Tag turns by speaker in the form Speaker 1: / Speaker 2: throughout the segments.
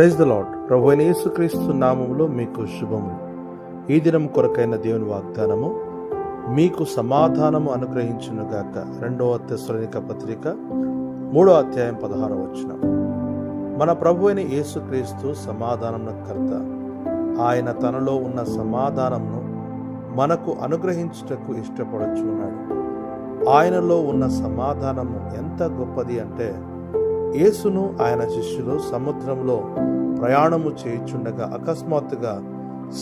Speaker 1: Praise the lord ప్రభు అయిన యేసుక్రీస్తు నామములో మీకు శుభము ఈ దినం కొరకైన దేవుని వాగ్దానము మీకు సమాధానము అనుగ్రహించునుగాక రెండవ తెస్సలోనిక పత్రిక మూడో అధ్యాయం పదహారవ వచ్చిన మన ప్రభు అయిన యేసుక్రీస్తు సమాధానం కర్త. ఆయన తనలో ఉన్న సమాధానంను మనకు అనుగ్రహించుటకు ఇష్టపడుచున్నాడు. ఆయనలో ఉన్న సమాధానము ఎంత గొప్పది అంటే యేసును ఆయన శిష్యులు సముద్రంలో ప్రయాణము చేయుచుండగా అకస్మాత్తుగా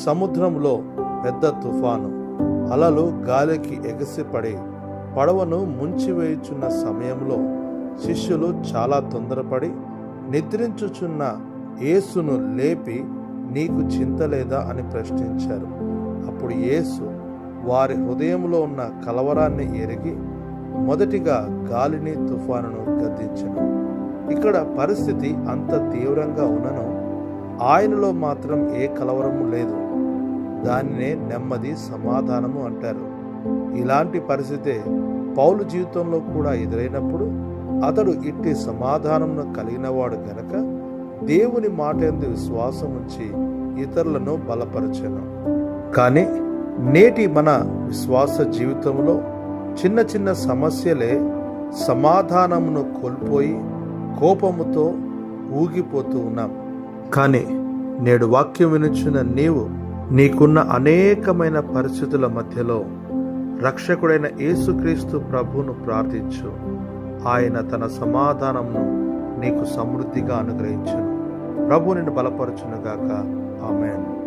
Speaker 1: సముద్రంలో పెద్ద తుఫాను. అలలు గాలికి ఎగసిపడి పడవను ముంచివేయుచున్న సమయంలో శిష్యులు చాలా తొందరపడి నిద్రించుచున్న యేసును లేపి నీకు చింత లేదా అని ప్రశ్నించారు. అప్పుడు యేసు వారి హృదయంలో ఉన్న కలవరాన్ని ఎరిగి మొదటిగా గాలిని తుఫానును గద్దించను. ఇక్కడ పరిస్థితి అంత తీవ్రంగా ఉన్నను. ఆయనలో మాత్రం ఏ కలవరము లేదు. దానినే నెమ్మది సమాధానము అంటారు. ఇలాంటి పరిస్థితే పౌలు జీవితంలో కూడా ఎదురైనప్పుడు అతడు ఇట్టి సమాధానమును కలిగినవాడు గనక దేవుని మాట ఎందు విశ్వాసం ఉంచి ఇతరులను బలపరచను. కానీ నేటి మన విశ్వాస జీవితంలో చిన్న చిన్న సమస్యలే సమాధానమును కోల్పోయి కోపముతో ఊగిపోతూ ఉన్నాం. కానీ నేడు వాక్యం వినుచున్న నీవు నీకున్న అనేకమైన పరిస్థితుల మధ్యలో రక్షకుడైన యేసుక్రీస్తు ప్రభువును ప్రార్థించు. ఆయన తన సమాధానంను నీకు సమృద్ధిగా అనుగ్రహించును. ప్రభు నిన్ను బలపరచునుగాక. ఆమెను.